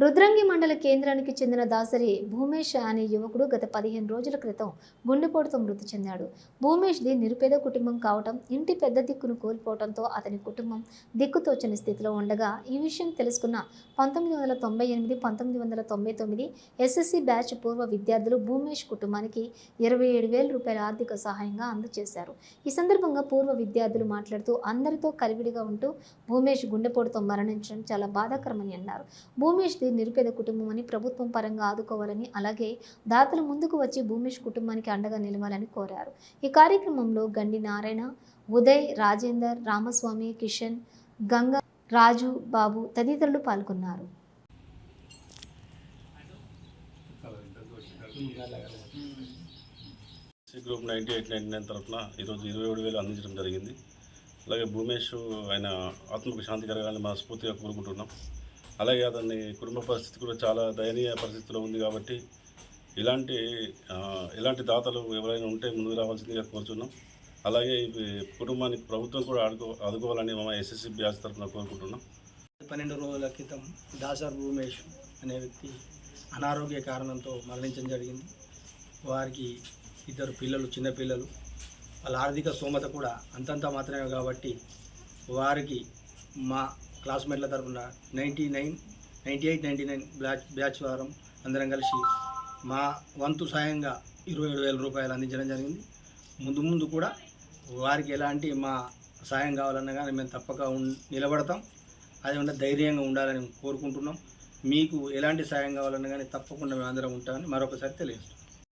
రుద్రంగి మండల కేంద్రానికి చెందిన దాసరి భూమేష్ అనే యువకుడు గత పదిహేను రోజుల క్రితం గుండెపోటుతో మృతి చెందాడు. భూమేష్ది నిరుపేద కుటుంబం కావటం ఇంటి పెద్ద దిక్కును కోల్పోవడంతో అతని కుటుంబం దిక్కుతోచని స్థితిలో ఉండగా ఈ విషయం తెలుసుకున్న పంతొమ్మిది వందల తొంభై ఎనిమిది పంతొమ్మిది వందల తొంభై తొమ్మిది ఎస్ఎస్సి బ్యాచ్ పూర్వ విద్యార్థులు భూమేష్ కుటుంబానికి ఇరవై ఏడు వేల రూపాయల ఆర్థిక సహాయంగా అందజేశారు. ఈ సందర్భంగా పూర్వ విద్యార్థులు మాట్లాడుతూ అందరితో కలివిడిగా ఉంటూ భూమేష్ గుండెపోటుతో మరణించడం చాలా బాధాకరమని అన్నారు. భూమేష్ది నిరుపేద కుటుంబం అని ప్రభుత్వం పరంగా ఆదుకోవాలని అలాగే దాతలు ముందుకు వచ్చి భూమేష్ కుటుంబానికి అండగా నిలవాలని కోరారు. ఈ కార్యక్రమంలో గండి నారాయణ ఉదయ్ రాజేందర్ రామస్వామి కిషన్ గంగా రాజు బాబు తదితరులు పాల్గొన్నారు. Group ninety eight ninety nine తరఫున ఈరోజు ఇరవై ఏడు వేలు అందించడం జరిగింది. అలాగే భూమేష్ ఆయన ఆత్మకు శాంతి కలగాలని మనస్ఫూర్తిగా కోరుకుంటున్నాం. అలాగే అతని కుటుంబ పరిస్థితి కూడా చాలా దయనీయ పరిస్థితిలో ఉంది కాబట్టి ఇలాంటి ఇలాంటి దాతలు ఎవరైనా ఉంటే ముందుకు రావాల్సిందిగా కోరుతున్నాం అలాగే ఈ కుటుంబానికి ప్రభుత్వం కూడా ఆడుకో ఆదుకోవాలని మా ఎస్ఎస్సి బ్యాచ్ తరఫున కోరుకుంటున్నాం. పన్నెండు రోజుల క్రితం దాసర్ భూమేష్ అనే వ్యక్తి అనారోగ్య కారణంతో మరణించడం జరిగింది. వారికి ఇద్దరు పిల్లలు చిన్నపిల్లలు వాళ్ళ ఆర్థిక స్తోమత కూడా అంతంత మాత్రమే కాబట్టి వారికి మా క్లాస్మేట్ల తరఫున ninety nine ninety eight ninety nine batch batch వారం అందరం కలిసి మా వంతు సాయంగా ఇరవై ఏడు వేల రూపాయలు అందించడం జరిగింది. ముందు ముందు కూడా వారికి ఎలాంటి మా సాయం కావాలన్నా కానీ మేము తప్పక ఉన్- నిలబడతాం. అదేవిధంగా ధైర్యంగా ఉండాలని కోరుకుంటున్నాం. మీకు ఎలాంటి సాయం కావాలన్నా కానీ తప్పకుండా మేము అందరం ఉంటామని మరొకసారి తెలియజేస్తాం